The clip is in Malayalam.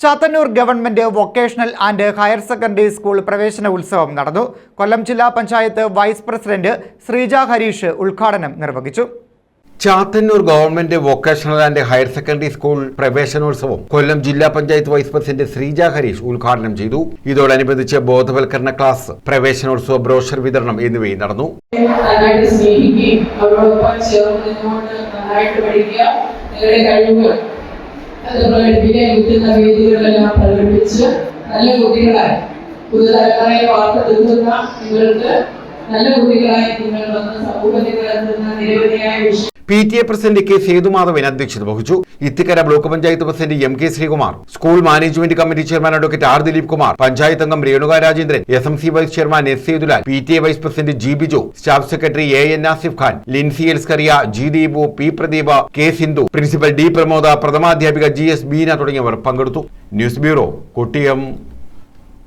Chathannoor government vocational and higher secondary school പ്രവേശന ഉത്സവം നടന്നു. കൊല്ലം ജില്ലാ പഞ്ചായത്ത് വൈസ് പ്രസിഡന്റ് ശ്രീജ ഹരീഷ് ഉദ്ഘാടനം നിർവഹിച്ചു. Chathannoor government vocational and higher secondary school പ്രവേശനോത്സവം കൊല്ലം ജില്ലാ പഞ്ചായത്ത് വൈസ് പ്രസിഡന്റ് ശ്രീജ ഹരീഷ് ഉദ്ഘാടനം ചെയ്തു. ഇതോടനുബന്ധിച്ച് ബോധവൽക്കരണ ക്ലാസ് പ്രവേശനോത്സവ ബ്രോഷർ വിതരണം എന്നിവയും നടന്നു. അവരോടൊപ്പം ചേർന്ന് നന്നായിട്ട് പഠിക്കുക നിങ്ങളുടെ കഴിവുകൾ പ്രകടിപ്പിക്കാൻ കിട്ടുന്ന വേദികളിലെല്ലാം പ്രകടിപ്പിച്ച് നല്ല കുട്ടികളായി. പുതുതലമുറയെ വാർത്തെടുക്കുന്ന നിങ്ങൾക്ക് P T A president K Sethumadhavan അധ്യക്ഷത വഹിച്ചു. Ithikkara block panchayat president M K Sreekumar school management committee chairman advocate R Dileep Kumar panchayat അംഗം Renuka Rajendran S M C vice chairman S Sethulal P T A vice president G Biju staff secretary A N Asif Khan Lincy Elskaria G Deepu P Pradeepa K Sindhu principal D Pramoda പ്രഥമാധ്യാപിക G S Beena തുടങ്ങിയവർ പങ്കെടുത്തു. News bureau Kottiyam.